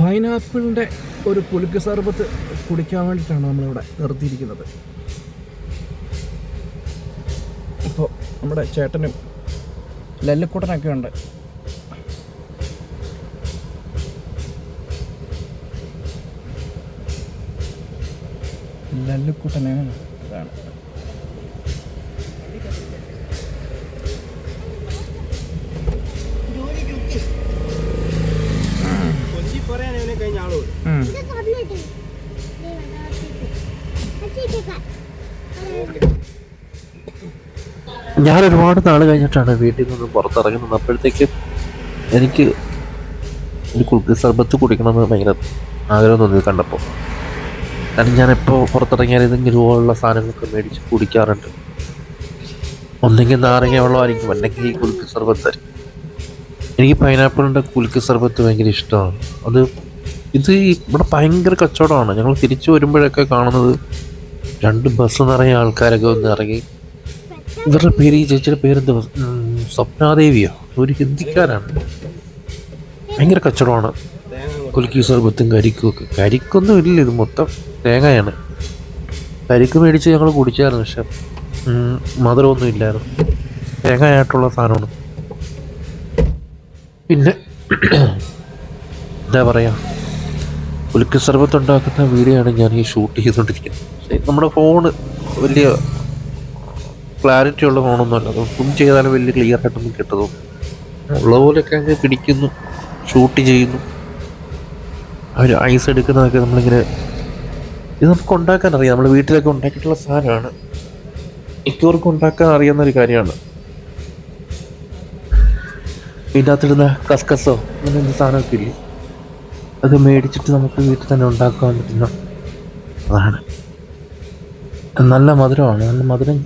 പൈനാപ്പിളിന്റെ ഒരു പുലുക്ക് സർബത്ത് കുടിക്കാൻ വേണ്ടിയിട്ടാണ് നമ്മളിവിടെ നിർത്തിയിരിക്കുന്നത്. അപ്പോൾ നമ്മുടെ ചേട്ടനും ലല്ലക്കൂട്ടനൊക്കെ ഉണ്ട്. ലല്ലിക്കുട്ടന് ഇതാണ്. ഞാൻ ഒരുപാട് നാൾ കഴിഞ്ഞിട്ടാണ് വീട്ടിൽ നിന്ന് പുറത്തിറങ്ങുന്നത് അപ്പോഴത്തേക്ക് എനിക്ക് ഒരു കുൽക്ക് സർബത്ത് കുടിക്കണമെന്ന് ഭയങ്കര ആഗ്രഹം തോന്നി കണ്ടപ്പോൾ കാരണം ഞാനിപ്പോൾ പുറത്തിറങ്ങിയാൽ ഇതെങ്കിലും ഇതുപോലുള്ള സാധനങ്ങളൊക്കെ മേടിച്ച് കുടിക്കാറുണ്ട്. ഒന്നെങ്കിൽ നാരങ്ങ വെള്ളമായിരിക്കും അല്ലെങ്കിൽ ഈ കുലുക്ക് സർബത്ത് എനിക്ക് പൈനാപ്പിളിന്റെ കുലുക്ക് സർബത്ത് ഭയങ്കര ഇഷ്ടമാണ്. അത് ഇത് ഇവിടെ ഭയങ്കര കച്ചവടമാണ്. ഞങ്ങൾ തിരിച്ചു വരുമ്പോഴൊക്കെ കാണുന്നത് രണ്ട് ബസ് നിറയെ ആൾക്കാരൊക്കെ ഒന്ന് ഇറങ്ങി ഇവരുടെ പേര് ഈ ചേച്ചിയുടെ പേരെന്ത് സ്വപ്നാദേവിയോ? ഒരു ഹിന്ദിക്കാരാണ്. ഭയങ്കര കച്ചവടമാണ്. കുലുക്കി സർബത്തും കരിക്കും ഒക്കെ. കരിക്കൊന്നും ഇല്ല ഇത് മൊത്തം തേങ്ങയാണ്. കരിക്ക് മേടിച്ച് ഞങ്ങൾ കുടിച്ചായിരുന്നു പക്ഷെ മധുരമൊന്നും ഇല്ലായിരുന്നു. തേങ്ങയായിട്ടുള്ള സാധനമാണ്. പിന്നെ എന്താ പറയുക കുലുക്കി സർബത്ത് ഉണ്ടാക്കുന്ന വീഡിയോ ആണ് ഞാൻ ഈ ഷൂട്ട് ചെയ്തുകൊണ്ടിരിക്കുന്നത്. നമ്മുടെ ഫോണ് വലിയ ക്ലാരിറ്റി ഉള്ള ഫോണൊന്നുമല്ല. അത് സൂം ചെയ്താലും വലിയ ക്ലിയർ ആയിട്ടൊന്നും കിട്ടതും ഉള്ള പോലെയൊക്കെ അങ്ങ് പിടിക്കുന്നു ഷൂട്ട് ചെയ്യുന്നു. അവർ ഐസ് എടുക്കുന്നതൊക്കെ നമ്മളിങ്ങനെ ഇത് നമുക്ക് ഉണ്ടാക്കാൻ അറിയാം. നമ്മൾ വീട്ടിലൊക്കെ ഉണ്ടാക്കിയിട്ടുള്ള സാധനമാണ്. മിക്കവർക്കും ഉണ്ടാക്കാൻ അറിയാവുന്ന ഒരു കാര്യമാണ്. ഇതിനകത്തിടുന്ന കസ്കസോ അങ്ങനെ എന്ത് സാധനമൊക്കെ ഇല്ലേ? അത് മേടിച്ചിട്ട് നമുക്ക് വീട്ടിൽ തന്നെ ഉണ്ടാക്കാൻ പറ്റുന്ന അതാണ്. നല്ല മധുരമാണ്. നല്ല മധുരം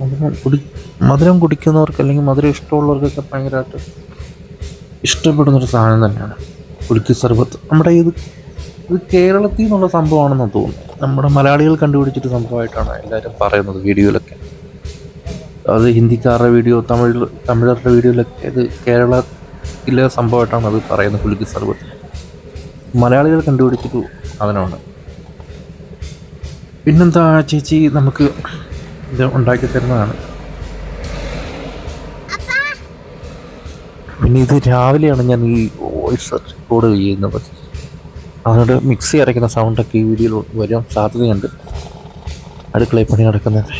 മധുരം കുടി മധുരം കുടിക്കുന്നവർക്ക് അല്ലെങ്കിൽ മധുരം ഇഷ്ടമുള്ളവർക്കൊക്കെ ഭയങ്കരമായിട്ട് ഇഷ്ടപ്പെടുന്നൊരു സാധനം തന്നെയാണ് കുലുക്കി സർബത്ത്. നമ്മുടെ ഇത് ഇത് കേരളത്തിൽ നിന്നുള്ള സംഭവമാണെന്ന് തോന്നുന്നു നമ്മുടെ മലയാളികൾ കണ്ടുപിടിച്ചിട്ട് സംഭവമായിട്ടാണ് എല്ലാവരും പറയുന്നത് വീഡിയോയിലൊക്കെ. അത് ഹിന്ദിക്കാരുടെ വീഡിയോ തമിഴ് തമിഴരുടെ വീഡിയോയിലൊക്കെ ഇത് കേരളത്തിലെ സംഭവമായിട്ടാണ് അത് പറയുന്നത് കുലുക്കി സർബത്ത്. മലയാളികൾ കണ്ടുപിടിച്ചിട്ട് അതിനാണ് പിന്നെന്താ ചേച്ചി നമുക്ക് ഇത് ഉണ്ടാക്കി തരുന്നതാണ്. പിന്നെ ഇത് രാവിലെയാണ് ഞാൻ ഈ വോയിസ് റെക്കോർഡ് ചെയ്യുന്നത്. അതുകൊണ്ട് മിക്സി അരയ്ക്കുന്ന സൗണ്ടൊക്കെ ഈ വീഡിയോയിൽ വരാൻ സാധ്യതയുണ്ട്. അടുക്കളയിൽ പണി നടക്കുന്നത്.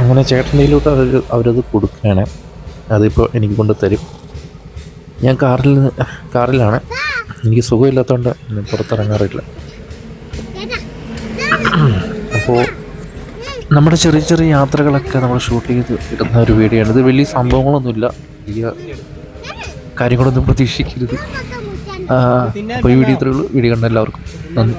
അങ്ങനെ ചേട്ടന്റെയിലോട്ട് അവർ അവരത് കൊടുക്കുകയാണ്. അതിപ്പോൾ എനിക്ക് കൊണ്ട് തരും. ഞാൻ കാറിൽ കാറിലാണ്. എനിക്ക് സുഖമില്ലാത്തതുകൊണ്ട് പുറത്തിറങ്ങാറില്ല. അപ്പോൾ നമ്മുടെ ചെറിയ ചെറിയ യാത്രകളൊക്കെ നമ്മൾ ഷൂട്ട് ചെയ്ത് ഇടുന്ന ഒരു വീഡിയോ ആണ് ഇത് വലിയ സംഭവങ്ങളൊന്നുമില്ല. വലിയ കാര്യങ്ങളൊന്നും പ്രതീക്ഷിക്കരുത്. അപ്പോൾ ഈ വീഡിയോ ഇത്രയേ ഉള്ളൂ. വീഡിയോ കണ്ട എല്ലാവർക്കും നന്ദി.